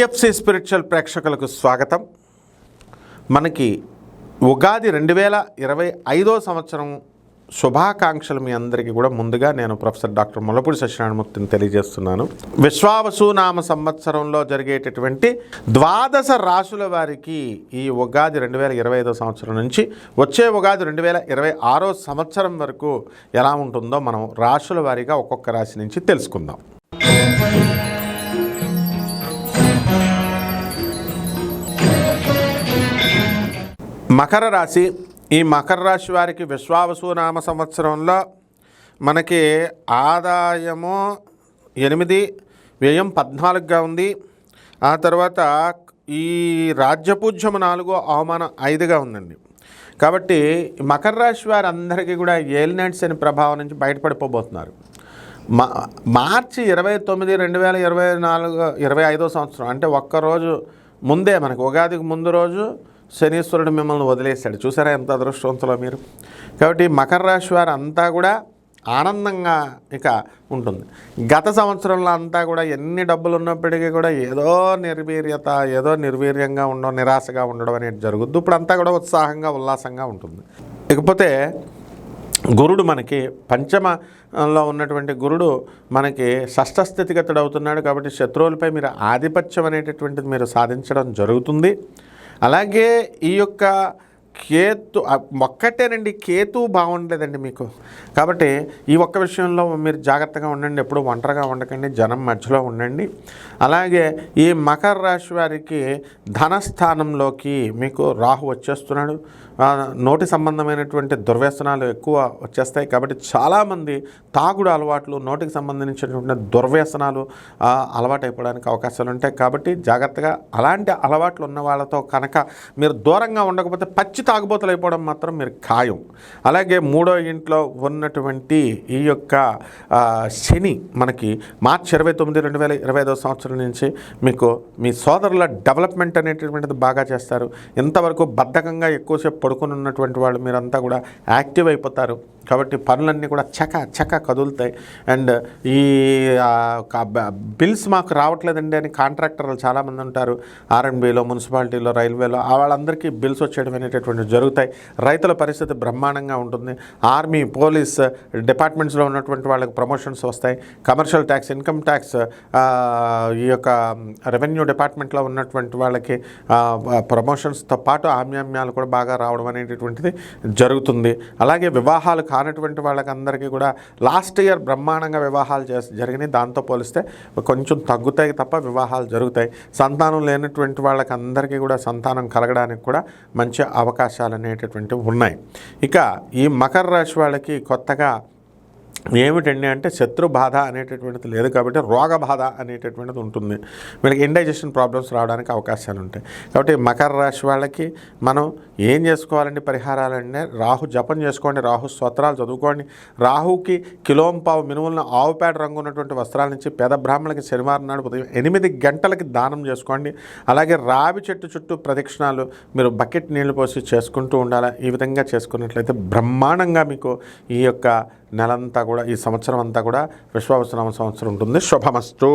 PFC spiritual ప్రేక్షకులకు స్వాగతం. మనకి ఉగాది రెండు వేల ఇరవై ఐదో సంవత్సరం శుభాకాంక్షలు మీ అందరికీ కూడా ముందుగా నేను ప్రొఫెసర్ డాక్టర్ ములపూడి సత్యనారాయణమూర్తిని తెలియజేస్తున్నాను. విశ్వావసు నామ సంవత్సరంలో జరిగేటటువంటి ద్వాదశ రాశుల వారికి ఈ ఉగాది రెండు వేల ఇరవై ఐదో సంవత్సరం నుంచి వచ్చే ఉగాది రెండు వేల ఇరవై ఆరో సంవత్సరం వరకు ఎలా ఉంటుందో మనం రాశుల వారీగా ఒక్కొక్క రాశి నుంచి తెలుసుకుందాం. మకర రాశి ఈ మకర రాశి వారికి విశ్వావసు నామ సంవత్సరంలో మనకి ఆదాయము ఎనిమిది వ్యయం పద్నాలుగుగా ఉంది. ఆ తర్వాత ఈ రాజ్యపూజ్యము నాలుగు అవమానం ఐదుగా ఉందండి. కాబట్టి మకర రాశి వారి అందరికీ కూడా ఏలినట్స్ అనే ప్రభావం నుంచి బయటపడిపోబోతున్నారు. మా మార్చి ఇరవై తొమ్మిది రెండు వేల ఇరవై నాలుగు ఇరవై ఐదో సంవత్సరం అంటే ఒక్కరోజు ముందే మనకు ఉగాదికి ముందు రోజు శనీశ్వరుడు మిమ్మల్ని వదిలేశాడు. చూసారా ఎంత అదృష్టవంతులో మీరు? కాబట్టి మకర రాశి వారు అంతా కూడా ఆనందంగా ఇక ఉంటుంది. గత సంవత్సరంలో అంతా కూడా ఎన్ని డబ్బులు ఉన్నప్పటికీ కూడా ఏదో నిర్వీర్యత ఏదో నిర్వీర్యంగా ఉండడం నిరాశగా ఉండడం అనేది జరుగుద్ది. ఇప్పుడు అంతా కూడా ఉత్సాహంగా ఉల్లాసంగా ఉంటుంది. ఇకపోతే గురుడు మనకి పంచమలో ఉన్నటువంటి గురుడు మనకి షష్ఠ స్థితిగతుడు అవుతున్నాడు కాబట్టి శత్రువులపై మీరు ఆధిపత్యం అనేటటువంటిది మీరు సాధించడం జరుగుతుంది. అలాగే ఈ యొక్క కేతు ఒక్కటేనండి కేతు బాగుండలేదండి మీకు. కాబట్టి ఈ ఒక్క విషయంలో మీరు జాగ్రత్తగా ఉండండి ఎప్పుడు ఒంటరిగా ఉండకండి జనం మధ్యలో ఉండండి. అలాగే ఈ మకర రాశి వారికి ధనస్థానంలోకి మీకు రాహు వచ్చేస్తున్నాడు. నోటి సంబంధమైనటువంటి దుర్వ్యసనాలు ఎక్కువ వచ్చేస్తాయి. కాబట్టి చాలామంది తాగుడు అలవాట్లు నోటికి సంబంధించినటువంటి దుర్వ్యసనాలు అలవాటు అలవాటైపోవడానికి అవకాశాలు ఉంటాయి. కాబట్టి జాగ్రత్తగా అలాంటి అలవాట్లు ఉన్న వాళ్ళతో కనుక మీరు దూరంగా ఉండకపోతే పచ్చి తాగుబోతులు అయిపోవడం మాత్రం మీరు ఖాయం. అలాగే మూడో ఇంట్లో ఉన్నటువంటి ఈ యొక్క శని మనకి మార్చి ఇరవై తొమ్మిది రెండు వేల ఇరవై ఐదో సంవత్సరం నుంచి మీకు మీ సోదరుల డెవలప్మెంట్ అనేటటువంటిది బాగా చేస్తారు. ఇంతవరకు బద్ధకంగా ఎక్కువసేపు పడుకుని ఉన్నటువంటి వాళ్ళు మీరంతా కూడా యాక్టివ్ అయిపోతారు. కాబట్టి పనులన్నీ కూడా చక చక కదులుతాయి. అండ్ ఈ బిల్స్ మాకు రావట్లేదండి అని కాంట్రాక్టర్లు చాలామంది ఉంటారు. ఆర్ఎండ్బిలో మున్సిపాలిటీలో రైల్వేలో ఆ వాళ్ళందరికీ బిల్స్ వచ్చేయడం అనేటటువంటి జరుగుతాయి. రైతుల పరిస్థితి బ్రహ్మాండంగా ఉంటుంది. ఆర్మీ పోలీస్ డిపార్ట్మెంట్స్లో ఉన్నటువంటి వాళ్ళకి ప్రమోషన్స్ వస్తాయి. కమర్షియల్ ట్యాక్స్ ఇన్కమ్ ట్యాక్స్ ఈ యొక్క రెవెన్యూ డిపార్ట్మెంట్లో ఉన్నటువంటి వాళ్ళకి ప్రమోషన్స్తో పాటు ఆమ్యామ్యాలు కూడా బాగా రావడం అనేటటువంటిది జరుగుతుంది. అలాగే వివాహాలు కానటువంటి వాళ్ళకందరికీ కూడా లాస్ట్ ఇయర్ బ్రహ్మాండంగా వివాహాలు చేసి జరిగినాయి. దాంతో పోలిస్తే కొంచెం తగ్గుతాయి తప్ప వివాహాలు జరుగుతాయి. సంతానం లేనటువంటి వాళ్ళకి అందరికీ కూడా సంతానం కలగడానికి కూడా మంచి అవకాశాలు అనేటటువంటివి ఉన్నాయి. ఇక ఈ మకర రాశి వాళ్ళకి కొత్తగా ఏమిటండి అంటే శత్రు బాధ అనేటటువంటిది లేదు కాబట్టి రోగ బాధ అనేటటువంటిది ఉంటుంది. వీళ్ళకి ఇండైజెషన్ ప్రాబ్లమ్స్ రావడానికి అవకాశాలు ఉంటాయి. కాబట్టి మకర రాశి వాళ్ళకి మనం ఏం చేసుకోవాలండి పరిహారాలంటే రాహు జపం చేసుకోండి రాహు స్తోత్రాలు చదువుకోండి. రాహుకి కిలోంపావు మినుములను ఆవు పేడ రంగు ఉన్నటువంటి వస్త్రాల నుంచి పేద బ్రాహ్మణులకి శనివారం నాడు ఉదయం ఎనిమిది గంటలకి దానం చేసుకోండి. అలాగే రావి చెట్టు చుట్టూ ప్రదక్షిణాలు మీరు బకెట్ నీళ్ళు పోసి చేసుకుంటూ ఉండాలి? ఈ విధంగా చేసుకున్నట్లయితే బ్రహ్మాండంగా మీకు ఈ యొక్క నెలంతా కూడా ఈ సంవత్సరం అంతా కూడా విశ్వావసనామ సంవత్సరం ఉంటుంది. శుభమస్తు.